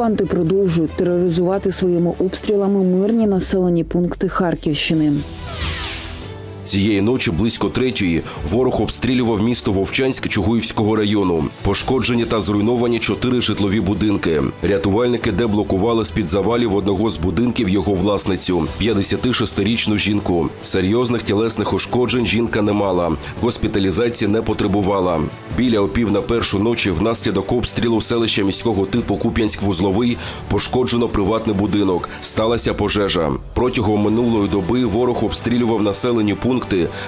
Окупанти продовжують тероризувати своїми обстрілами мирні населені пункти Харківщини. Цієї ночі близько третьої ворог обстрілював місто Вовчанськ Чугуївського району. Пошкоджені та зруйновані чотири житлові будинки. Рятувальники деблокували з під завалів одного з будинків його власницю 56-річну жінку. Серйозних тілесних ушкоджень жінка не мала. Госпіталізації не потребувала. Біля опів на першу ночі внаслідок обстрілу селища міського типу Куп'янськ-Вузловий пошкоджено приватний будинок. Сталася пожежа. Протягом минулої доби ворог обстрілював населені пункти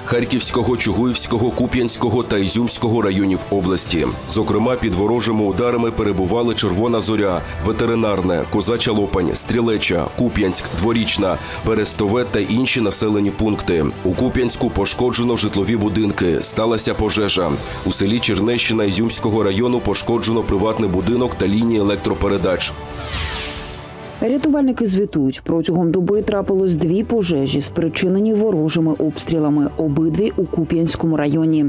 Харківського, Чугуївського, Куп'янського та Ізюмського районів області. Зокрема, під ворожими ударами перебували Червона Зоря, Ветеринарне, Козача Лопань, Стрілеча, Куп'янськ, Дворічна, Берестове та інші населені пункти. У Куп'янську пошкоджено житлові будинки. Сталася пожежа. У селі Чернещина Ізюмського району пошкоджено приватний будинок та лінії електропередач. Рятувальники звітують, протягом доби трапилось дві пожежі, спричинені ворожими обстрілами, обидві у Куп'янському районі.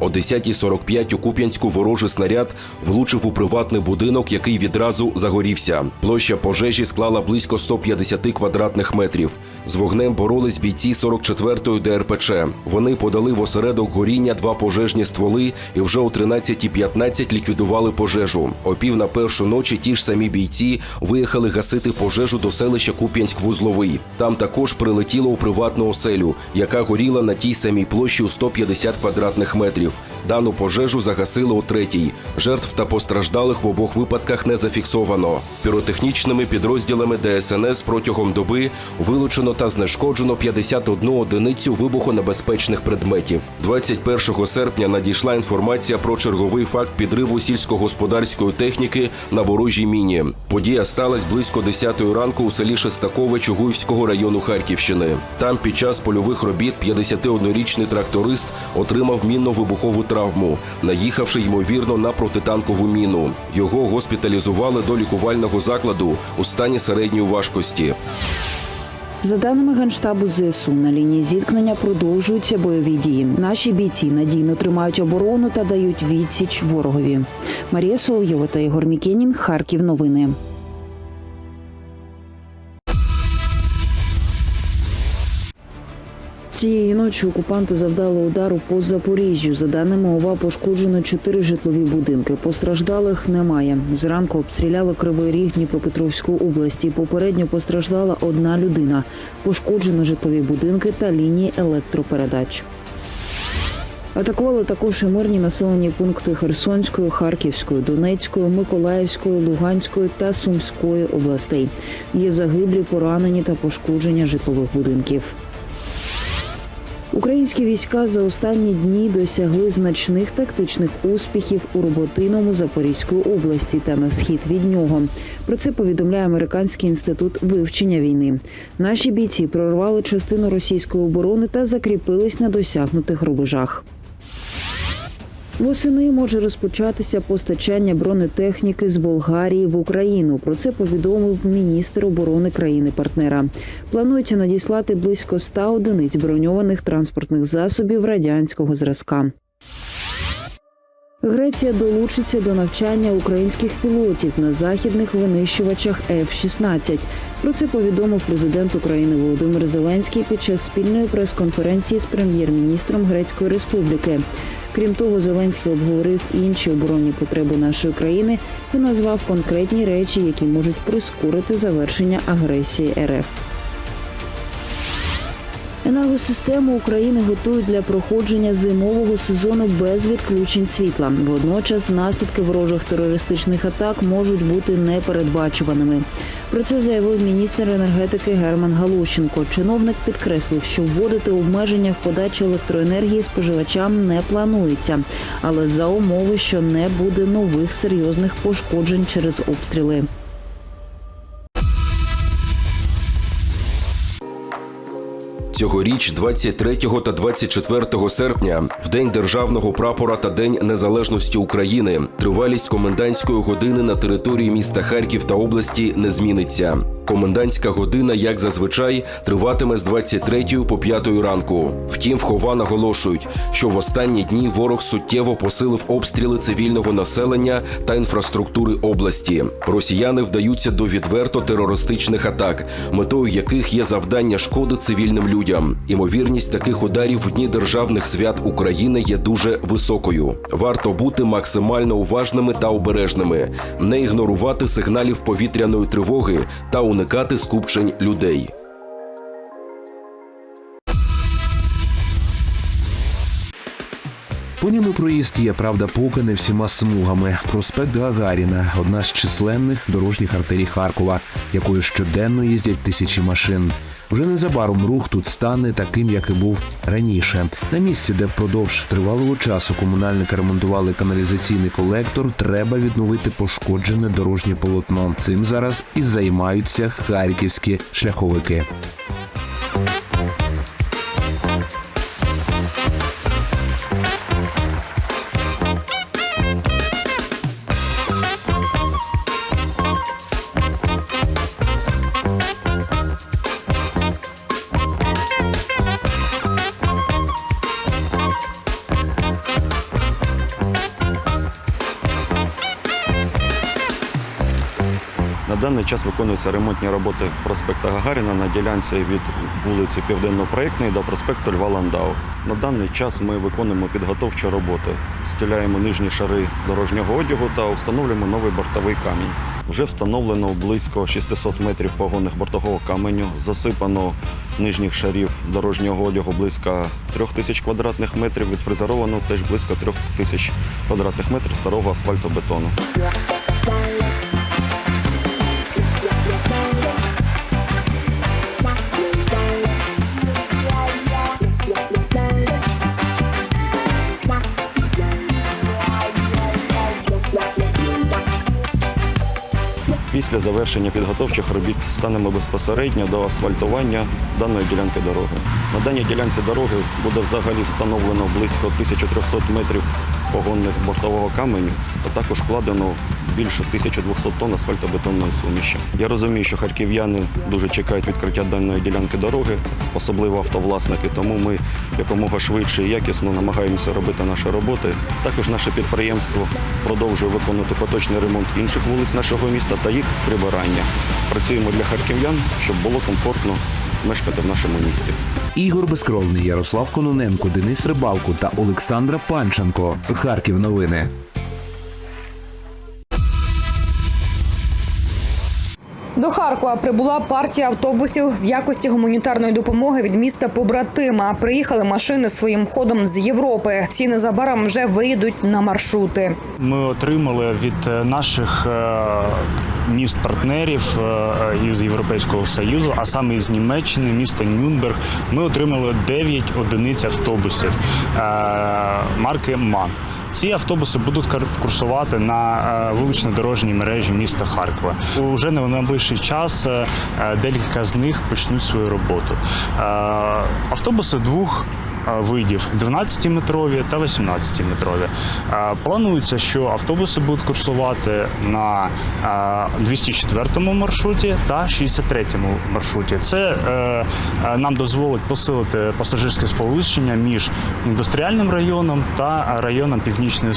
О 10.45 у Куп'янську ворожий снаряд влучив у приватний будинок, який відразу загорівся. Площа пожежі склала близько 150 квадратних метрів. З вогнем боролись бійці 44-ї ДРПЧ. Вони подали в осередок горіння два пожежні стволи і вже о 13.15 ліквідували пожежу. О пів на першу ночі ті ж самі бійці виїхали гасити пожежу до селища Куп'янськ-Вузловий. Там також прилетіло у приватну оселю, яка горіла на тій самій площі у 150 квадратних метрів. Дану пожежу загасили у третій. Жертв та постраждалих в обох випадках не зафіксовано. Піротехнічними підрозділами ДСНС протягом доби вилучено та знешкоджено 51 одиницю вибухонебезпечних предметів. 21 серпня надійшла інформація про черговий факт підриву сільськогосподарської техніки на ворожій міні. Подія сталася близько 10 ранку у селі Шестакове Чугуївського району Харківщини. Там під час польових робіт 51-річний тракторист отримав мінно-вибухову травму, наїхавши ймовірно на протитанкову міну. Його госпіталізували до лікувального закладу у стані середньої важкості. За даними генштабу ЗСУ, на лінії зіткнення продовжуються бойові дії. Наші бійці надійно тримають оборону та дають відсіч ворогові. Марія Соловйова та Ігор Мікенін. Харків. Новини. Цієї ночі окупанти завдали удару по Запоріжжю. За даними ОВА, пошкоджено чотири житлові будинки. Постраждалих немає. Зранку обстріляли Кривий Ріг Дніпропетровської області. Попередньо постраждала одна людина. Пошкоджено житлові будинки та лінії електропередач. Атакували також і мирні населені пункти Херсонської, Харківської, Донецької, Миколаївської, Луганської та Сумської областей. Є загиблі, поранені та пошкодження житлових будинків. Українські війська за останні дні досягли значних тактичних успіхів у роботиному Запорізької області та на схід від нього. Про це повідомляє американський інститут вивчення війни. Наші бійці прорвали частину російської оборони та закріпились на досягнутих рубежах. Восени може розпочатися постачання бронетехніки з Болгарії в Україну. Про це повідомив міністр оборони країни-партнера. Планується надіслати близько 100 одиниць броньованих транспортних засобів радянського зразка. Греція долучиться до навчання українських пілотів на західних винищувачах F-16. Про це повідомив президент України Володимир Зеленський під час спільної прес-конференції з прем'єр-міністром Грецької Республіки. Крім того, Зеленський обговорив інші оборонні потреби нашої країни і назвав конкретні речі, які можуть прискорити завершення агресії РФ. Енергосистему України готують для проходження зимового сезону без відключень світла. Водночас наслідки ворожих терористичних атак можуть бути непередбачуваними. Про це заявив міністр енергетики Герман Галущенко. Чиновник підкреслив, що вводити обмеження в подачі електроенергії споживачам не планується, але за умови, що не буде нових серйозних пошкоджень через обстріли. Цьогоріч, 23 та 24 серпня, в день державного прапора та День Незалежності України, тривалість комендантської години на території міста Харків та області не зміниться. Комендантська година, як зазвичай, триватиме з 23 по 5 ранку. Втім, в Хова наголошують, що в останні дні ворог суттєво посилив обстріли цивільного населення та інфраструктури області. Росіяни вдаються до відверто терористичних атак, метою яких є завдання шкоди цивільним людям. Імовірність таких ударів в дні державних свят України є дуже високою. Варто бути максимально уважними та обережними, не ігнорувати сигналів повітряної тривоги та уникати скупчень людей. По ньому проїзд є, правда, поки не всіма смугами. Проспект Гагаріна одна з численних дорожніх артерій Харкова, якою щоденно їздять тисячі машин. Вже незабаром рух тут стане таким, як і був раніше. На місці, де впродовж тривалого часу комунальники ремонтували каналізаційний колектор, треба відновити пошкоджене дорожнє полотно. Цим зараз і займаються харківські шляховики. Час виконуються ремонтні роботи проспекта Гагаріна на ділянці від вулиці Південно-Проєктної до проспекту Льва Ландау. На даний час ми виконуємо підготовчі роботи, стіляємо нижні шари дорожнього одягу та встановлюємо новий бортовий камінь. Вже встановлено близько 600 метрів погонних бортового каменю, засипано нижніх шарів дорожнього одягу близько 3000 квадратних метрів, відфрезеровано теж близько 3000 квадратних метрів старого асфальтобетону. Після завершення підготовчих робіт станемо безпосередньо до асфальтування даної ділянки дороги. На даній ділянці дороги буде взагалі встановлено близько 1300 метрів погонних бортового каменю, а також вкладено більше 1200 тонн асфальтобетонної суміші. Я розумію, що харків'яни дуже чекають відкриття даної ділянки дороги, особливо автовласники. Тому ми якомога швидше і якісно намагаємося робити наші роботи. Також наше підприємство продовжує виконувати поточний ремонт інших вулиць нашого міста та їх прибирання. Працюємо для харків'ян, щоб було комфортно мешкати в нашому місті. Ігор Безкровний, Ярослав Кононенко, Денис Рибалко та Олександра Панченко. Харків новини. До Харкова прибула партія автобусів в якості гуманітарної допомоги від міста побратима. Приїхали машини своїм ходом з Європи. Всі незабаром вже виїдуть на маршрути. Ми отримали від е, наших е, міст-партнерів е, із Європейського Союзу, а саме із Німеччини, міста Нюнберг, ми отримали 9 одиниць автобусів марки МАН. Ці автобуси будуть курсувати на е, вулично-дорожній мережі міста Харкова. Уже на найближчий час е, е, декілька з них почнуть свою роботу. Автобуси двох видів 12-метрові та 18-метрові. Е, Планується, що автобуси будуть курсувати на е, 204 маршруті та 63-му маршруті. Це е, е, нам дозволить посилити пасажирське сполучення між індустріальним районом та районом Північної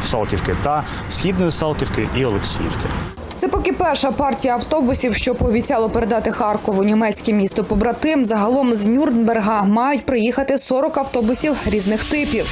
Салтівки та Східної Салтівки і Олексіївки. Це поки перша партія автобусів, що пообіцяло передати Харкову німецьке місто побратим. Загалом з Нюрнберга мають приїхати 40 автобусів різних типів.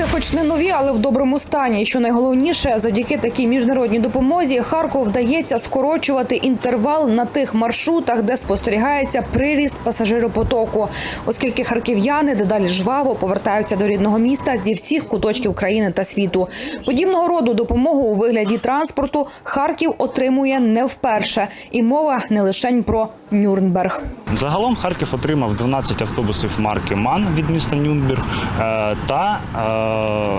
Автобуси, хоч не нові, але в доброму стані. Що найголовніше, завдяки такій міжнародній допомозі Харков вдається скорочувати інтервал на тих маршрутах, де спостерігається приріст пасажиропотоку, оскільки харків'яни дедалі жваво повертаються до рідного міста зі всіх куточків країни та світу. Подібного роду допомогу у вигляді транспорту Харків отримує не вперше, і мова не лише про Нюрнберг. Загалом Харків отримав 12 автобусів марки МАН від міста Нюнберг е, та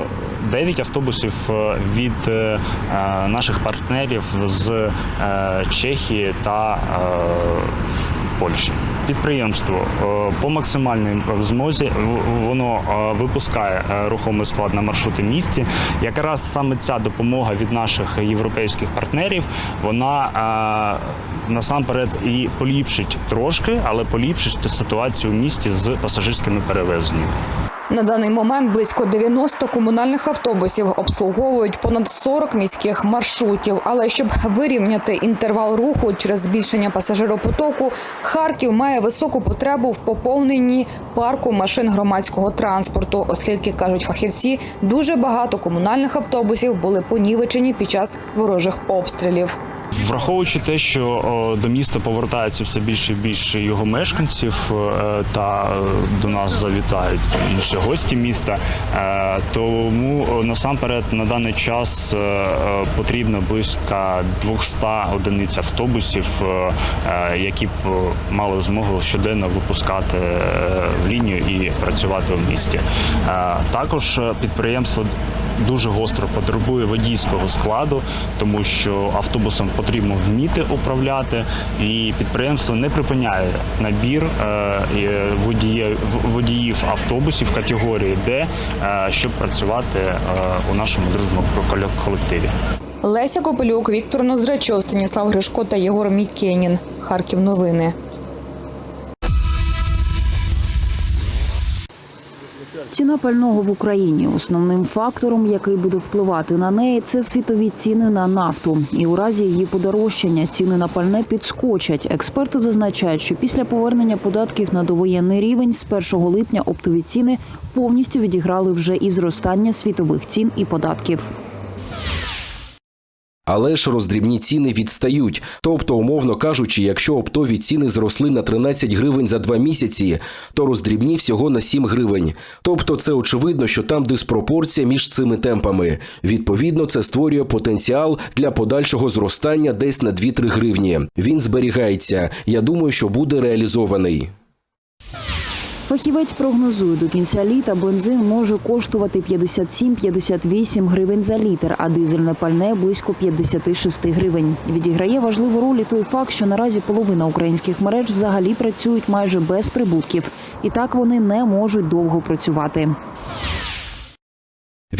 е, 9 автобусів е, від е, е, наших партнерів з Чехії та Польщі. Підприємство е, по максимальній змозі воно е, випускає е, рухомий склад на маршрути місті. Якраз саме ця допомога від наших європейських партнерів, вона насамперед і поліпшить трошки, але поліпшить ситуацію в місті з пасажирськими перевезеннями. На даний момент близько 90 комунальних автобусів обслуговують понад 40 міських маршрутів. Але щоб вирівняти інтервал руху через збільшення пасажиропотоку, Харків має високу потребу в поповненні парку машин громадського транспорту, оскільки кажуть фахівці, дуже багато комунальних автобусів були понівечені під час ворожих обстрілів. Враховуючи те, що до міста повертається все більше і більше його мешканців, е, та е, до нас завітають інші гості міста, е, тому насамперед на даний час потрібно близько 200 одиниць автобусів, які б мали змогу щоденно випускати в лінію і працювати в місті. Також підприємство дуже гостро потребує водійського складу, тому що автобусом потрібно вміти управляти, і підприємство не припиняє набір е, водіїв, автобусів категорії Д, е, щоб працювати е, у нашому дружному колективі. Леся Копелюк, Віктор Ноздрачов, Станіслав Гришко та Єгор Мікенін. Харків новини. Ціна пального в Україні основним фактором, який буде впливати на неї, це світові ціни на нафту. І у разі її подорожчання ціни на пальне підскочать. Експерти зазначають, що після повернення податків на довоєнний рівень з 1 липня оптові ціни повністю відіграли вже і зростання світових цін і податків. Але ж роздрібні ціни відстають. Тобто, умовно кажучи, якщо оптові ціни зросли на 13 гривень за два місяці, то роздрібні всього на 7 гривень. Тобто, це очевидно, що там диспропорція між цими темпами. Відповідно, це створює потенціал для подальшого зростання десь на 2-3 гривні. Він зберігається. Я думаю, що буде реалізований. Фахівець прогнозує, до кінця літа бензин може коштувати 57-58 гривень за літр, а дизельне пальне близько 56 гривень. Відіграє важливу роль і той факт, що наразі половина українських мереж взагалі працюють майже без прибутків, і так вони не можуть довго працювати.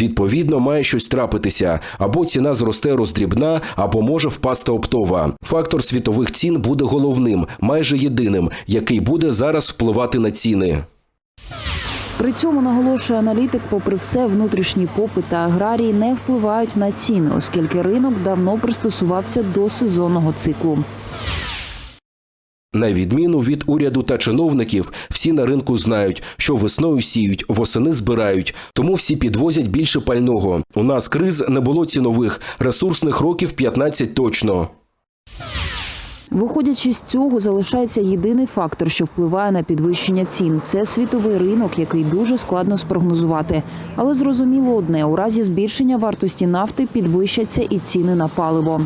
Відповідно, має щось трапитися, або ціна зросте роздрібна, або може впасти оптова. Фактор світових цін буде головним, майже єдиним, який буде зараз впливати на ціни. При цьому наголошує аналітик, попри все, внутрішній попит та аграрії не впливають на ціни, оскільки ринок давно пристосувався до сезонного циклу. На відміну від уряду та чиновників, всі на ринку знають, що весною сіють, восени збирають, тому всі підвозять більше пального. У нас криз не було цінових, ресурсних років 15 точно. Виходячи з цього, залишається єдиний фактор, що впливає на підвищення цін. Це світовий ринок, який дуже складно спрогнозувати. Але зрозуміло одне: у разі збільшення вартості нафти підвищаться і ціни на паливо.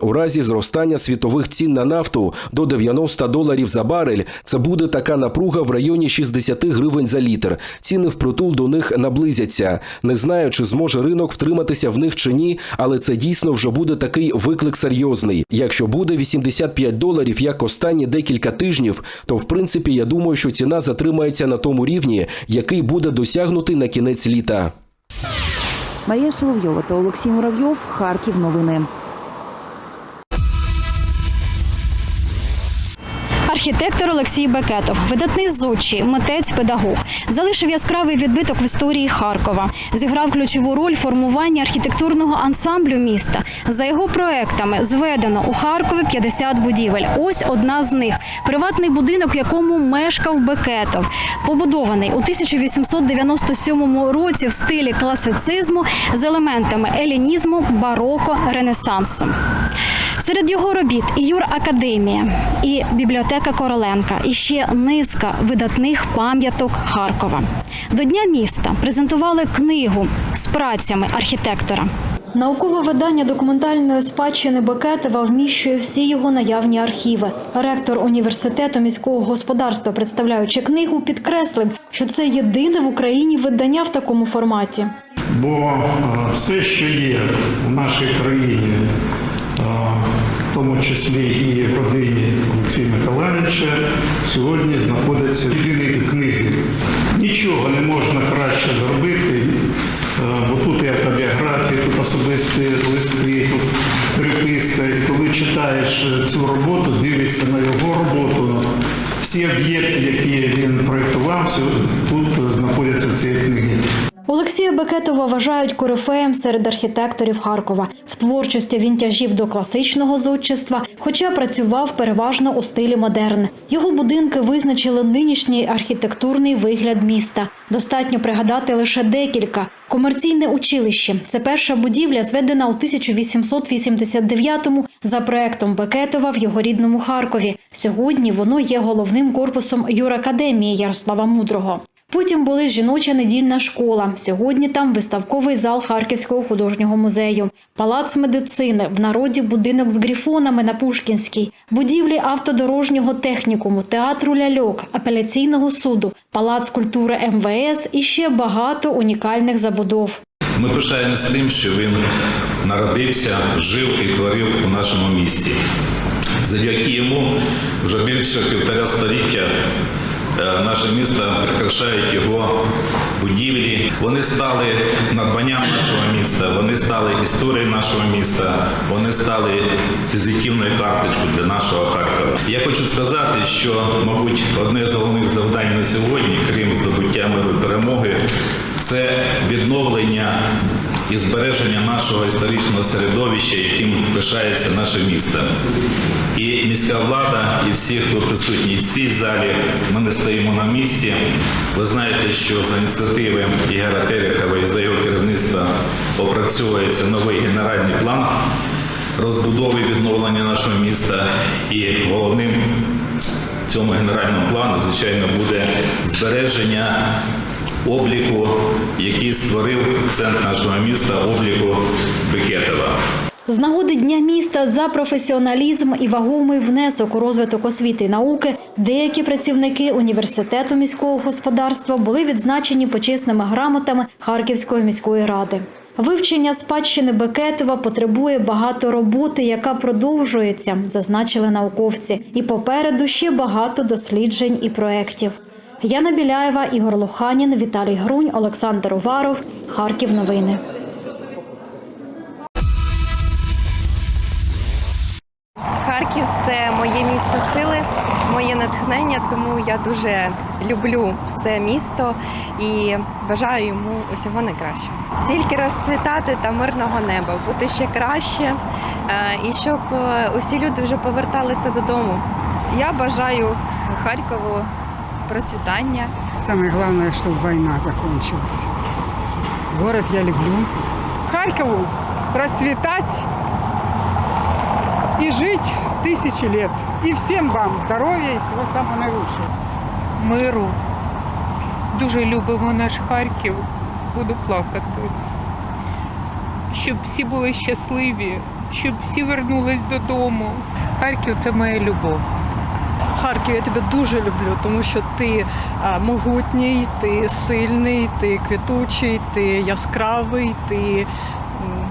У разі зростання світових цін на нафту до 90 доларів за барель це буде така напруга в районі 60 гривень за літр. Ціни впритул до них наблизяться. Не знаю, чи зможе ринок втриматися в них чи ні, але це дійсно вже буде такий виклик серйозний. Якщо буде 85 доларів, як останні декілька тижнів, то в принципі я думаю, що ціна затримається на тому рівні, який буде досягнутий на кінець літа. Марія Соловйова та Олексій Муравйов. Харків. Новини. Архітектор Олексій Бекетов, видатний зодчий, митець, педагог, залишив яскравий відбиток в історії Харкова, зіграв ключову роль в формуванні архітектурного ансамблю міста. За його проектами зведено у Харкові 50 будівель. Ось одна з них приватний будинок, в якому мешкав Бекетов, побудований у 1897 році в стилі класицизму з елементами елінізму, бароко, ренесансу. Серед його робіт і Юр Академія, і бібліотека Короленка, і ще низка видатних пам'яток Харкова. До Дня міста презентували книгу з працями архітектора. Наукове видання документальної спадщини Бекетова вміщує всі його наявні архіви. Ректор університету міського господарства, представляючи книгу, підкреслив, що це єдине в Україні видання в такому форматі. Бо е, все, що є в нашій країні, тому числі і родині Олексія Миколаївича, сьогодні знаходиться в єдиній книзі. Нічого не можна краще зробити, е, бо тут і автобіографія, тут особисті листи, тут переписка. І коли читаєш е, цю роботу, дивишся на його роботу, всі об'єкти, які він проєктував, тут знаходяться в цій книгі. Олексія Бекетова вважають корифеєм серед архітекторів Харкова. В творчості він тяжів до класичного зодчества, хоча працював переважно у стилі модерн. Його будинки визначили нинішній архітектурний вигляд міста. Достатньо пригадати лише декілька. Комерційне училище це перша будівля, зведена у 1889-му за проектом Бекетова в його рідному Харкові. Сьогодні воно є головним корпусом юракадемії Ярослава Мудрого. Потім були жіноча недільна школа. Сьогодні там виставковий зал Харківського художнього музею, палац медицини, в народі будинок з грифонами на Пушкінській, будівлі автодорожнього технікуму, театру ляльок, апеляційного суду, палац культури МВС і ще багато унікальних забудов. Ми пишаємося тим, що він народився, жив і творив у нашому місті. Завдяки йому вже більше півтора століття наше місто прикрашають його будівлі. Вони стали надбанням нашого міста, вони стали історією нашого міста, вони стали візитівною карточкою для нашого Харкова. Я хочу сказати, що, мабуть, одне з головних завдань на сьогодні, крім здобуття миру перемоги, це відновлення і збереження нашого історичного середовища, яким пишається наше місто. І міська влада, і всі, хто присутні в цій залі, ми не стоїмо на місці. Ви знаєте, що за ініціативи Ігоря Терехова і за його керівництва опрацьовується новий генеральний план розбудови відновлення нашого міста. І головним цьому генеральному плану, звичайно, буде збереження обліку, який створив центр нашого міста, обліку Бекетова. З нагоди Дня міста за професіоналізм і вагомий внесок у розвиток освіти і науки деякі працівники університету міського господарства були відзначені почесними грамотами Харківської міської ради. Вивчення спадщини Бекетова потребує багато роботи, яка продовжується, зазначили науковці. І попереду ще багато досліджень і проєктів. Яна Біляєва, Ігор Лоханін, Віталій Грунь, Олександр Уваров. Харків. Новини. Харків це моє місто сили, моє натхнення, тому я дуже люблю це місто і бажаю йому усього найкращого. Тільки розцвітати та мирного неба, бути ще краще, е, і щоб е, усі люди вже поверталися додому. Я бажаю Харкову процвітання. Самое главное, чтобы война закончилась. Город я люблю. Харькову процветать и жить тысячи лет. И всем вам здоровья и всего самого наилучшего. миру. Дуже любимо наш Харків. Буду плакати. Щоб всі були щасливі, щоб всі вернулись додому. Харків це моя любов. Харків, я тебе дуже люблю, тому що ти а, могутній, ти сильний, ти квітучий, ти яскравий, ти м,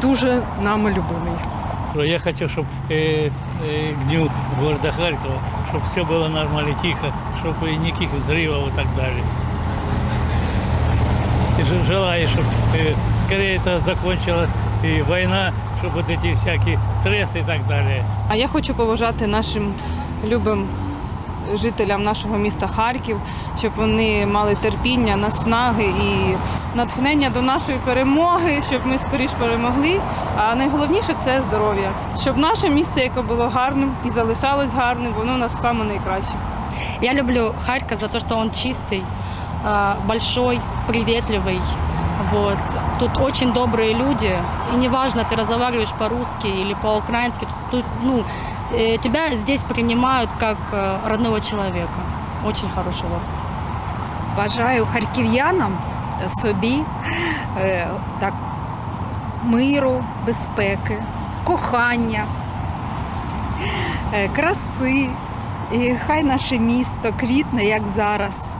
дуже нами любимий. Я хочу, чтобы э, э, к дню города Харькова, чтобы все было нормально, тихо, чтобы никаких взрывов и так далее. И же- желаю, чтобы э, скорее это закончилась и война, чтобы вот эти всякие стрессы и так далее. А я хочу побажати нашим любим жителям нашого міста Харків, щоб вони мали терпіння, наснаги і натхнення до нашої перемоги, щоб ми скоріш перемогли. А найголовніше це здоров'я, щоб наше місце, яке було гарним і залишалось гарним, воно у нас саме найкраще. Я люблю Харьков за то, что он чистый, а, большой, приветливый. Вот. Тут очень добрые люди. И неважно, ты разговариваешь по-русски или по-украински, тут, ну, э, тебя здесь принимают как э, родного человека. Очень хороший город. Бажаю харків'янам собі е, так миру, безпеки, кохання, краси. І хай наше місто квітне, як зараз.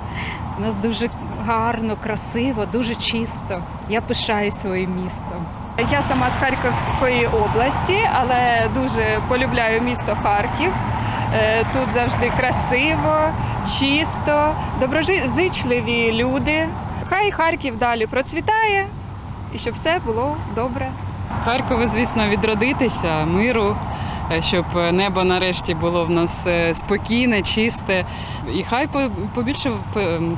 У нас дуже гарно, красиво, дуже чисто. Я пишаю своїм містом. Я сама з Харківської області, але дуже полюбляю місто Харків. Е, Тут завжди красиво, чисто, доброзичливі люди. Хай Харків далі процвітає і щоб все було добре. Харкову, звісно, відродитися, миру, щоб небо нарешті було в нас е, спокійне, чисте. І хай побільше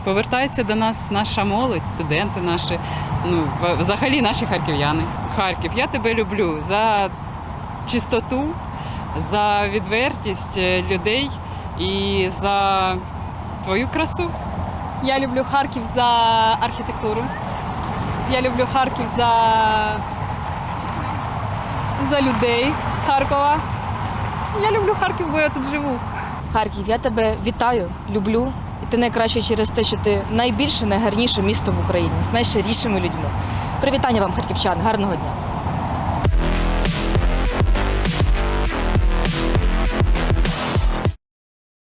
повертається до нас наша молодь, студенти наші, ну взагалі наші харків'яни. Харків, я тебе люблю за чистоту, за відвертість е, людей і за твою красу. Я люблю Харків за архітектуру. Я люблю Харків за, за людей з Харкова. Я люблю Харків, бо я тут живу. Харків, я тебе вітаю, люблю. І ти найкраще через те, що ти найбільше, найгарніше місто в Україні з найщирішими людьми. Привітання вам, харківчан, гарного дня!